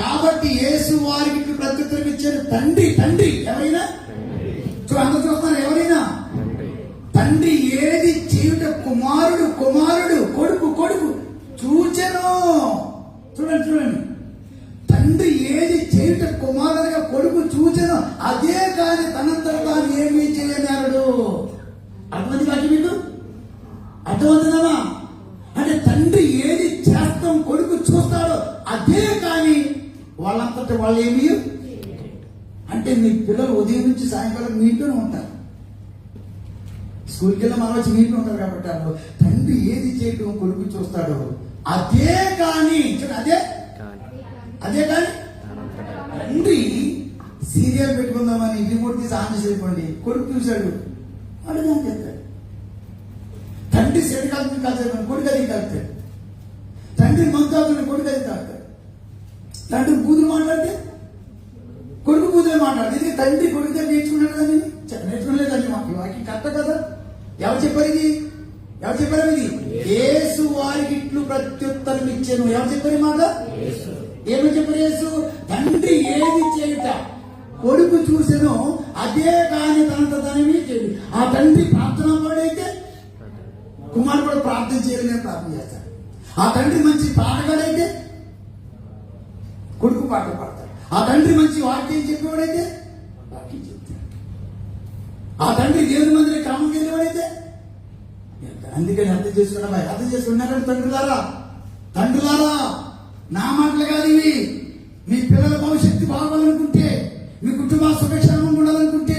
కాబట్టి యేసు వారికి ప్రత్యుత్తరం ఇచ్చారు తండ్రి తండ్రి ఎవరైనా? చూ అందరూ చూస్తున్నారు? ఎవరైనా? తండ్రి ఏది చేయుట కుమారుడు కుమారుడు కొడుకు కొడుకు చూచెను. చూడండి చూడండి. తండ్రి ఏది చేయుట కుమారుడుగా కొడుకు చూచెను. అదే కాని తాను ఏమీ చేయలేడు అర్థమైంది కాదు మీకు అర్థమవుతుందమ్మా అంటే తండ్రి ఏది చేస్తాం కొడుకు చూస్తాడో అదే కానీ వాళ్ళంతటి వాళ్ళు ఏమి అంటే మీ పిల్లలు ఉదయం నుంచి సాయంకాలం మీ ఇంట్లోనే ఉంటారు. స్కూల్కి వెళ్ళి మన వచ్చి మీ ఇంట్లో ఉంటారు కాబట్టి వాళ్ళు తండ్రి ఏది చేయటం కొడుకు చూస్తాడో అదే కానీ అదే? అదే కానీ? తండ్రి సీరియల్ పెట్టుకుందామని రిమోట్ తీసి ఆన్ చేసి కొడుకు చూశాడు. వాడు అని చెప్తాడు తండ్రి సెట్ కాదు కాదు కొడుకు అది కాదు. తండ్రి మందు కొడుకు అది తాగుతాడు. తండ్రి బూతులు మాట్లాడితే? కొడుకు బూతులే మాట్లాడు ఇది తండ్రి కొడుకు దగ్గర నేర్చుకున్నాడు కానీ చె- నేర్చుకోలేదండి మాకు. వాకి కరెక్ట్ కదా. ఎవరు చెప్పారు ఇది? ఎవరు చెప్పారు ఇది? యేసు వారికి ఇట్లు ప్రత్యుత్తరం ఇచ్చాను. ఎవరు చెప్పారు మాట? ఏమని చెప్పారు యేసు? తండ్రి ఏది చేయుట? కొడుకు చూసెను అదే కాని తనంత తనవి చేయడు. ఆ తండ్రి ప్రార్థన వాడైతే కుమారుడు కూడా ప్రార్థన చేయాలని ప్రార్థన చేస్తాడు. ఆ తండ్రి మంచి పాటగాడైతే కొడుకు పాట పాడతాడు. ఆ తండ్రి మంచి వాక్యం చెప్పేవాడైతే? వాక్యం చెప్తాడు. ఆ తండ్రి దేవుని మందిరం క్రమం వెళ్ళేవాడైతే? అందుకని అర్థం చేసుకున్నా అర్థం చేసుకున్నారంటే తండ్రులారా? తండ్రులారా నా మాటలు కాదు ఇవి. మీ పిల్లల భవిష్యత్తు బాగోవాలనుకుంటే మీ కుటుంబ సుఖక్షేమం ఉండాలనుకుంటే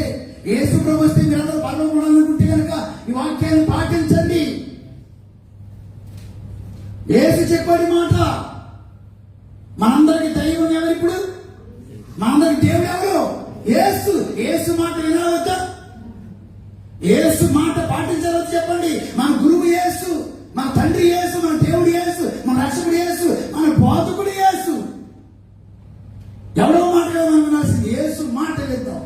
ఏసు ప్రభు వస్తే మీరందరూ పర్వం ఉండాలనుకుంటే కనుక ఈ వాక్యాన్ని పాటించండి. ఏసు చెప్పని మాట మనందరికి దైవం ఎవరు ఇప్పుడు మనందరికి దేవుడు ఎవరు ఏసు ఏసు మాట వినవద్దా ఏసు మాట పాటించాలో చెప్పండి. మన గురువు యేసు మన తండ్రి యేసు మన దేవుడు ఏసు మన రక్షకుడు ఏసు మన బోధకుడు ఏసు. ఎవడో మాట ఏసు యేసు మాట విద్దాం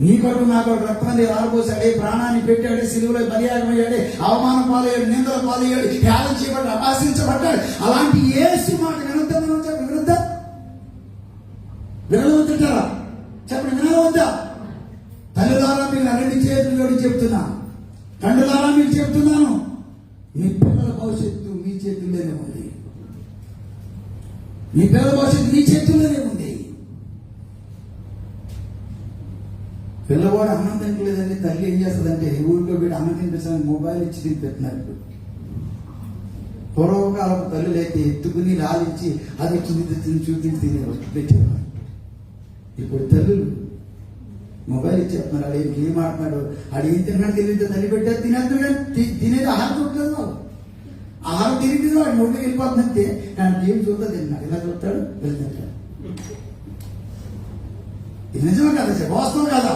నీ కొరకు నా కొరకు రక్తాన్ని ఆరబోసాడే ప్రాణాన్ని పెట్టాడు సిలువులో బలియాగమయ్యాడే అవమానం పాలయ్యాడు నిందల పాలయ్యాడు త్యాగం చేయబడ్డాడు అపాసించబడ్డాడు అలాంటి యేసు దేవుడు చెప్తున్నా. తండ్రులారా మీకు చెప్తున్నాను. మీ పిల్లల భవిష్యత్తు మీ చేతుల్లోనే ఉంది. మీ పిల్లల భవిష్యత్తు మీ చేతుల్లోనే ఉంది. పిల్లవాడు అన్నం తినట్లేదండి తల్లి ఏం చేస్తుందంటే ఊళ్ళో వీడు అన్నం తినిపిస్తాను మొబైల్ ఇచ్చి తినిపెట్టినారు ఇప్పుడు. పూర్వకాలపు తల్లులు అయితే ఎత్తుకుని లాలించి అది వచ్చింది చూపించి తినేవారు పెట్టేవారు ఇప్పుడు తల్లులు మొబైల్ ఇచ్చేస్తున్నారు ఆడు ఏం ఏం ఆడుతున్నాడు ఆడు ఏం తిన్నాడు తెలియదు తల్లి పెట్టారు తినేస్తున్నాడు తి- తినేది ఆహారం చూడలేదు వాళ్ళు. ఆహారం తిరిగి వాడు నోటికి వెళ్ళిపోతుందంటే కానీ ఏం చూద్దా తిన్నాడు ఇలా చూస్తాడు వెళ్తాడు ఇది నిజమే కదా సార్? వాస్తవం కదా?